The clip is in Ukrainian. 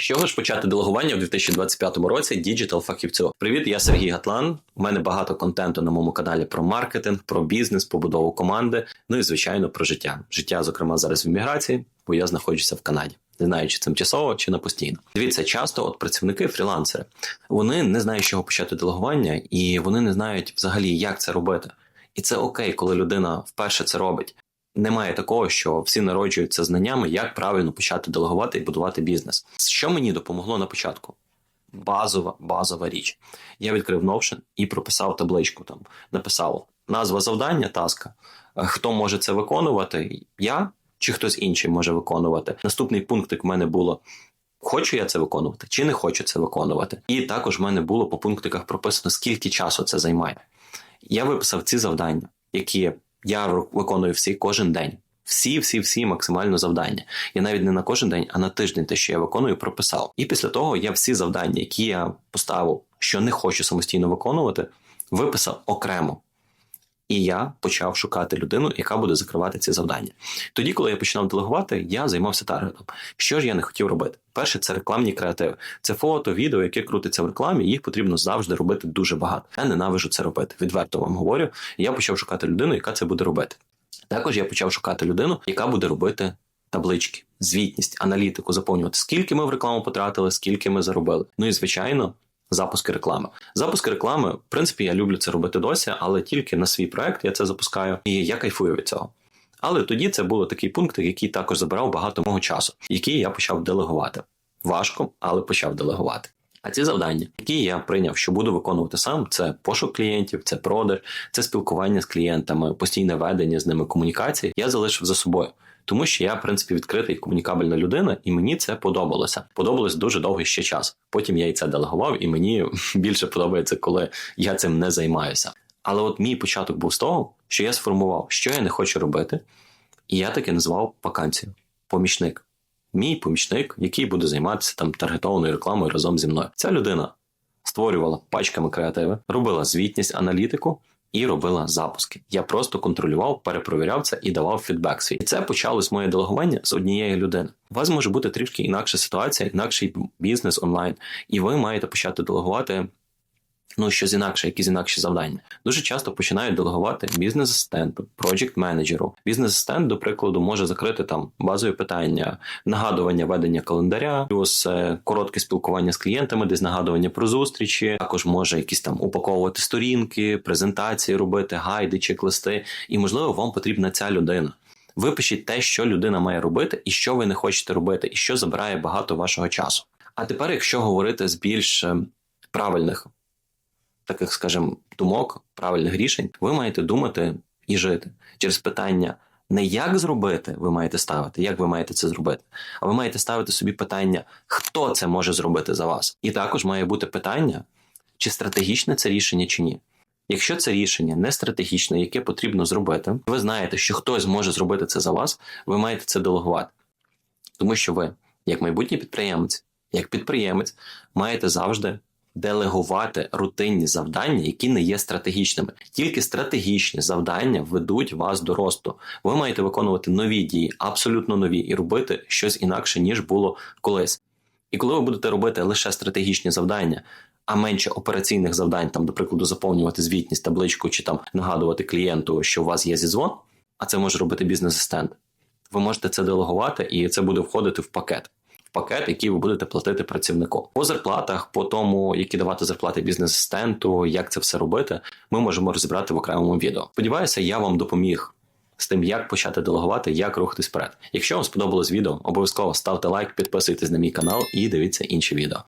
чого ж почати делегування в 2025 році діджитал фахівцю? Привіт, я Сергій Гатлан. У мене багато контенту на моєму каналі про маркетинг, про бізнес, побудову команди. Ну і звичайно про життя. Життя, зокрема, зараз в імміграції, бо я знаходжуся в Канаді. Не знаю, чи тимчасово, чи на постійно. Дивіться, часто от працівники, фрілансери, вони не знають, з чого почати делегування, і вони не знають взагалі, як це робити. І це окей, коли людина вперше це робить. Немає такого, що всі народжуються знаннями, як правильно почати делегувати і будувати бізнес. Що мені допомогло на початку? Базова, базова річ. Я відкрив Notion і прописав табличку. Там написав назва завдання, таска. Е, Хто може це виконувати? Я чи хтось інший може виконувати. Наступний пунктик в мене було. Хочу я це виконувати, чи не хочу це виконувати. І також в мене було по пунктиках прописано, скільки часу це займає. Я виписав ці завдання, які я виконую всі кожен день. Всі, всі, всі максимально завдання. Я навіть не на кожен день, а на тиждень те, що я виконую, прописав. І після того я всі завдання, які я поставив, що не хочу самостійно виконувати, виписав окремо. І я почав шукати людину, яка буде закривати ці завдання. Тоді, коли я починав делегувати, я займався таргетом. Що ж я не хотів робити? Перше, це рекламні креативи. Це фото, відео, яке крутиться в рекламі. Їх потрібно завжди робити дуже багато. Я ненавижу це робити. Відверто вам говорю. Я почав шукати людину, яка це буде робити. Також я почав шукати людину, яка буде робити таблички, звітність, аналітику, заповнювати, скільки ми в рекламу потратили, скільки ми заробили. Ну і звичайно. Запуски реклами. Запуски реклами, в принципі, я люблю це робити досі, але тільки на свій проект я це запускаю, і я кайфую від цього. Але тоді це був такий пункт, який також забирав багато мого часу, який я почав делегувати. Важко, але почав делегувати. А ці завдання, які я прийняв, що буду виконувати сам, це пошук клієнтів, це продаж, це спілкування з клієнтами, постійне ведення з ними комунікації. Я залишив за собою. Тому що я, в принципі, відкрита і комунікабельна людина, і мені це подобалося. Подобалось дуже довгий ще час. Потім я і це делегував, і мені більше подобається, коли я цим не займаюся. Але от мій початок був з того, що я сформував, що я не хочу робити, і я таки назвав вакансію помічник. Мій помічник, який буде займатися там таргетованою рекламою разом зі мною. Ця людина створювала пачками креативи, робила звітність, аналітику і робила запуски. Я просто контролював, перепровіряв це і давав фідбек свій. І це почалось моє делегування з однієї людини. У вас може бути трішки інакша ситуація, інакший бізнес онлайн, і ви маєте почати делегувати. Ну, щось інакше, якісь інакші завдання. Дуже часто починають делегувати бізнес-асистенту, проджект менеджеру. Бізнес-асистент, до прикладу, може закрити там базові питання, нагадування ведення календаря, плюс е, коротке спілкування з клієнтами, десь нагадування про зустрічі. Також може якісь там упаковувати сторінки, презентації робити, гайди, чек-листи. І можливо, вам потрібна ця людина. Випишіть те, що людина має робити, і що ви не хочете робити, і що забирає багато вашого часу. А тепер, якщо говорити з більш е, правильних таких, скажімо, думок, правильних рішень, ви маєте думати і жити через питання. Не як зробити, ви маєте ставити, як ви маєте це зробити, а ви маєте ставити собі питання, хто це може зробити за вас. І також має бути питання, чи стратегічне це рішення, чи ні. Якщо це рішення не стратегічне, яке потрібно зробити, ви знаєте, що хтось може зробити це за вас, ви маєте це делегувати. Тому що ви, як майбутній підприємець, як підприємець, маєте завжди делегувати рутинні завдання, які не є стратегічними. Тільки стратегічні завдання ведуть вас до росту. Ви маєте виконувати нові дії, абсолютно нові, і робити щось інакше, ніж було колись. І коли ви будете робити лише стратегічні завдання, а менше операційних завдань, там, до прикладу, заповнювати звітність, табличку чи там нагадувати клієнту, що у вас є зідзвон, а це може робити бізнес-асистент. Ви можете це делегувати, і це буде входити в пакет пакет, який ви будете платити працівнику. По зарплатах, по тому, які давати зарплати бізнес-асистенту, як це все робити, ми можемо розібрати в окремому відео. Сподіваюся, я вам допоміг. З тим, як почати делегувати, як рухатись вперед. Якщо вам сподобалось відео, обов'язково ставте лайк, підписуйтесь на мій канал і дивіться інші відео.